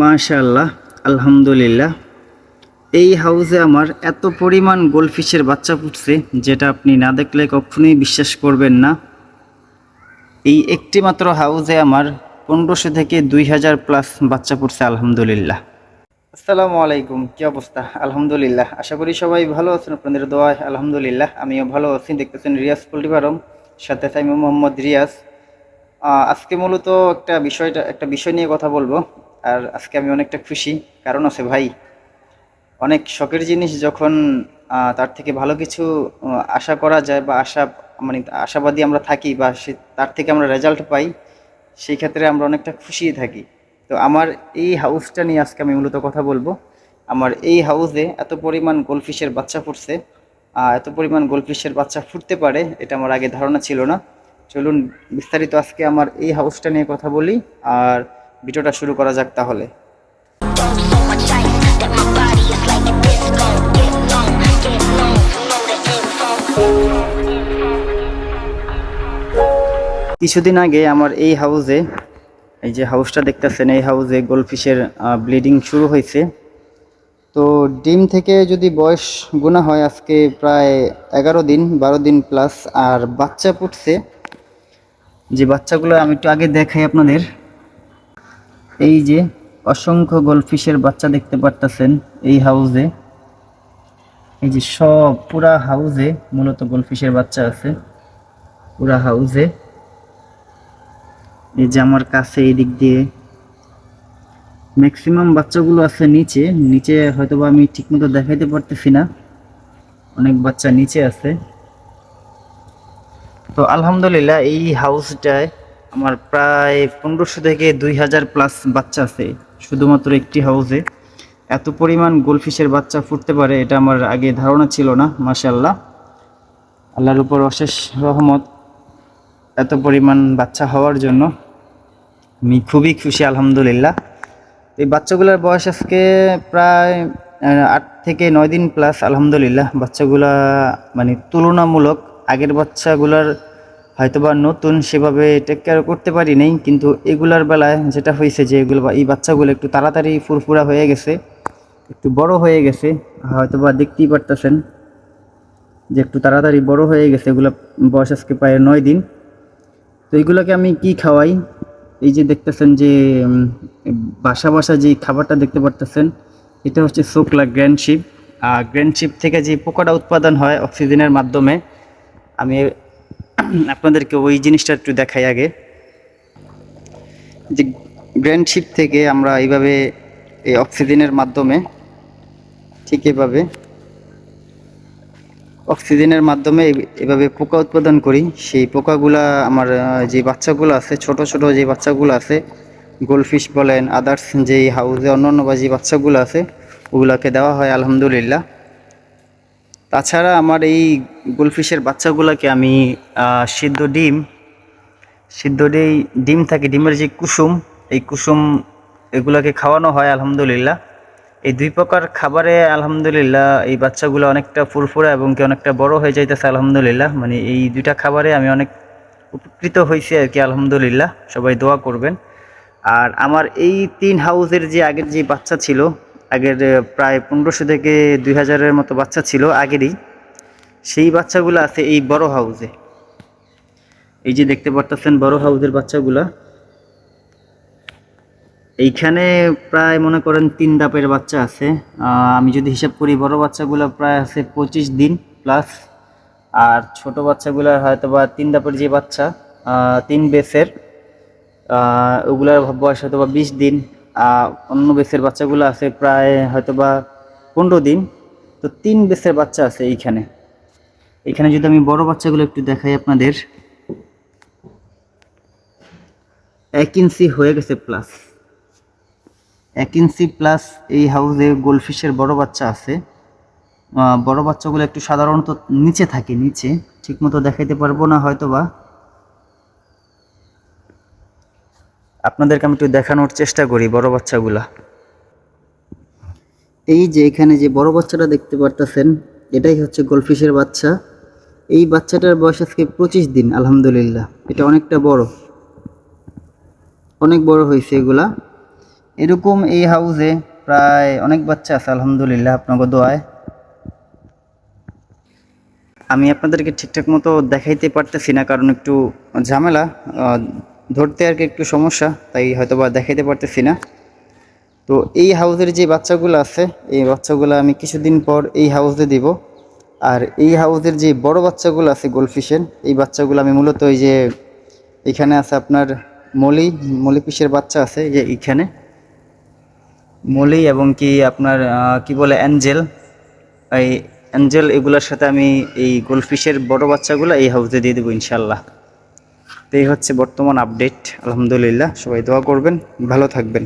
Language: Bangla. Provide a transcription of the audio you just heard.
মাশাআল্লাহ, আলহামদুলিল্লাহ। এই হাউসে আমার এত পরিমাণ গোলফিশের বাচ্চা ফুটছে, যেটা আপনি না দেখলে কখনোই বিশ্বাস করবেন না। এই একটি মাত্র হাউসে আমার পনেরোশো থেকে দুই হাজার প্লাস বাচ্চা ফুটছে, আলহামদুলিল্লাহ। আসসালামু আলাইকুম, কি অবস্থা? আলহামদুলিল্লাহ, আশা করি সবাই ভালো আছেন, আপনাদের দোয়ায়, আলহামদুলিল্লাহ। আমিও ভালো আছি, দেখতেছেন রিয়াজ পোল্ট্রি ফার্ম, সাথে সাইমু মোহাম্মদ রিয়াজ। আজকে মূলত একটা বিষয়টা, একটা বিষয় নিয়ে কথা বলব। আর আজকে আমি অনেকটা খুশি। কারণ আছে ভাই, অনেক শখের জিনিস যখন তার থেকে ভালো কিছু আশা করা যায় বা আশা মানে আশাবাদী আমরা থাকি বা সে, তার থেকে আমরা রেজাল্ট পাই, সেই ক্ষেত্রে আমরা অনেকটা খুশি থাকি। তো আমার এই হাউসটা নিয়ে আজকে আমি মূলত কথা বলব। আমার এই হাউসে এত পরিমাণ গোলফিশের বাচ্চা ফুটছে এত পরিমাণ গোলফিশের বাচ্চা ফুটতে পারে, এটা আমার আগে ধারণা ছিল না। চলুন বিস্তারিত আজকে আমার এই হাউসটা নিয়ে কথা বলি, আর ভিডিওটা শুরু করা যাক তাহলে. কিছুদিন আগে আমার এই হাউসে, এই যে হাউসটা দেখতেছেন, এই হাউসে গোলফিশের ব্লিডিং শুরু হয়েছে। তো ডিম থেকে যদি বয়স গোনা হয়, আজকে প্রায় এগারো দিন, বারো দিন প্লাস আর বাচ্চা ফুটছে যে বাচ্চাগুলো আমি একটু আগে দেখাই আপনাদের। এই যে অসংখ্য গোলফিশের বাচ্চা দেখতে পারতেছেন এই হাউসে। এই যে সব পুরা হাউসে মূলত গোলফিশের বাচ্চা আছে। পুরা হাউসে। এই যে আমার কাছে এই দিক দিয়ে। ম্যাক্সিমাম বাচ্চাগুলো আছে নিচে। নিচে হয়তো বা আমি ঠিকমতো দেখাইতে পারতেছি না। অনেক বাচ্চা নিচে আছে। তো আলহামদুলিল্লাহ এই হাউসটায় আমার প্রায় পনেরোশো থেকে দুই হাজার প্লাস বাচ্চা আছে, শুধুমাত্র একটি হাউসে এত পরিমাণ গোলফিশের বাচ্চা ফুটতে পারে, এটা আমার আগে ধারণা ছিল না মাশাল্লাহ আল্লাহর উপর অশেষ রহমত, এত পরিমাণ বাচ্চা হওয়ার জন্য। আমি খুবই খুশি, আলহামদুলিল্লাহ। এই বাচ্চাগুলোর বয়স আজকে প্রায় আট থেকে নয় দিন প্লাস আলহামদুলিল্লাহ। বাচ্চাগুলা মানে তুলনামূলক আগের বাচ্চাগুলার হয়তোবা নতুন সেভাবে টেক কেয়ার করতে পারি নাই, কিন্তু এগুলার বেলায় যেটা হয়েছে যে এগুলো এই বাচ্চাগুলো একটু তাড়াতাড়ি ফুরফুরা হয়ে গেছে, একটু বড় হয়ে গেছে, হয়তোবা দেখতেই পারতেছেন যে একটু তাড়াতাড়ি বড় হয়ে গেছে, এগুলো বয়স আজকে প্রায় নয় দিন। তো এইগুলোকে আমি কি খাওয়াই? এই যে দেখতেছেন যে বাসা বাসা যে খাবারটা দেখতে পারতেছেন, এটা হচ্ছে শুকলা গ্র্যান্ডশিপ আর গ্র্যান্ডশিপ থেকে যে পোকাটা উৎপাদন হয় অক্সিজেনের মাধ্যমে, আমি আপনাদেরকে ওই জিনিসটা একটু দেখাই আগে। যে গ্র্যান্ডশিপ থেকে আমরা এইভাবে এই অক্সিজেনের মাধ্যমে ঠিক এভাবে অক্সিজেনের মাধ্যমে এভাবে পোকা উৎপাদন করি। সেই পোকাগুলা আমার যে বাচ্চাগুলো আছে, ছোট ছোট যে বাচ্চাগুলো আছে, গোলফিশ বলেন, আদার্স যেই হাউসে অন্যান্য বা যে বাচ্চাগুলো আছে, ওগুলাকে দেওয়া হয়, আলহামদুলিল্লাহ। তাছাড়া আমার এই গোলফিশের বাচ্চাগুলোকে আমি সিদ্ধ ডিম সিদ্ধ ডিম ডিম থাকে, ডিমের যে কুসুম, এই কুসুম এগুলোকে খাওয়ানো হয়, আলহামদুলিল্লাহ। এই দুই প্রকার খাবারে আলহামদুলিল্লাহ এই বাচ্চাগুলো অনেকটা ফুরফুরা এবং কি অনেকটা বড় হয়ে যাইতেছে, আলহামদুলিল্লাহ। মানে এই দুইটা খাবারে আমি অনেক উপকৃত হয়েছি আর কি, আলহামদুলিল্লাহ। সবাই দোয়া করবেন। আর আমার এই তিন হাউসের যে আগের যে বাচ্চা ছিল আগের প্রায় পনেরোশো থেকে দুই হাজারের মতো বাচ্চা ছিল আগেরই। সেই বাচ্চাগুলো আছে এই বড় হাউসে। এই যে দেখতে পারতেছেন বড় হাউসের বাচ্চাগুলা। এইখানে প্রায় মনে করেন তিন ধাপের বাচ্চা আছে। আমি যদি হিসাব করি, বড় বাচ্চাগুলো প্রায় আছে পঁচিশ দিন প্লাস আর ছোট বাচ্চাগুলো হয়তো বা তিন ধাপের যে বাচ্চা তিন বেসের ওগুলার বয়স হয়তো বা বিশ দিন। অন্য বেসের বাচ্চাগুলো আছে প্রায় হয়তো বা পনেরো দিন। তো তিন বেসের বাচ্চা আছে এইখানে। এখানে যদি আমি বড় বাচ্চাগুলো একটু দেখাই আপনাদের। এক ইঞ্চি হয়ে গেছে প্লাস এক ইঞ্চি প্লাস এই হাউসে গোলফিশের বড় বাচ্চা আছে। বড় বাচ্চাগুলো একটু সাধারণত নিচে থাকে, নিচে। ঠিকমতো দেখাইতে পারব না হয়তো বা আপনাদেরকে আমি একটু দেখানোর চেষ্টা করি বড় বাচ্চাগুলা। এই যে এখানে যে বড় বাচ্চাটা দেখতে পারতেছেন, এটাই হচ্ছে গোলফিশের বাচ্চা। এই বাচ্চাটার বয়স আজকে পঁচিশ দিন, আলহামদুলিল্লাহ। এটা অনেকটা বড়। অনেক বড় হয়েছে এগুলা। এরকম এই হাউসে প্রায় অনেক বাচ্চা আছে, আলহামদুলিল্লাহ, আপনাকে দোয়ায়। আমি আপনাদেরকে ঠিকঠাক মতো দেখাইতে পারতেছি না, কারণ একটু ঝামেলা। ধরতে আর কি একটু সমস্যা, তাই হয়তো বা দেখাইতে পারতেছি না। তো এই হাউসের যে বাচ্চাগুলো আছে, এই বাচ্চাগুলো আমি কিছুদিন পর এই হাউসে দিব। আর এই হাউসের যে বড় বাচ্চাগুলো আছে গোলফিশের, এই বাচ্চাগুলো আমি মূলত এই যে এখানে আছে আপনার মলি মলি বাচ্চা আছে যে এইখানে। মলি এবং কি আপনার কি বলে অ্যাঞ্জেল, এই অ্যাঞ্জেল এগুলোর সাথে আমি এই গোলফিশের বড় বাচ্চাগুলো এই হাউসে দিয়ে দেবো ইনশাল্লাহ তো এই হচ্ছে বর্তমান আপডেট আলহামদুলিল্লাহ সবাই দোয়া করবেন ভালো থাকবেন।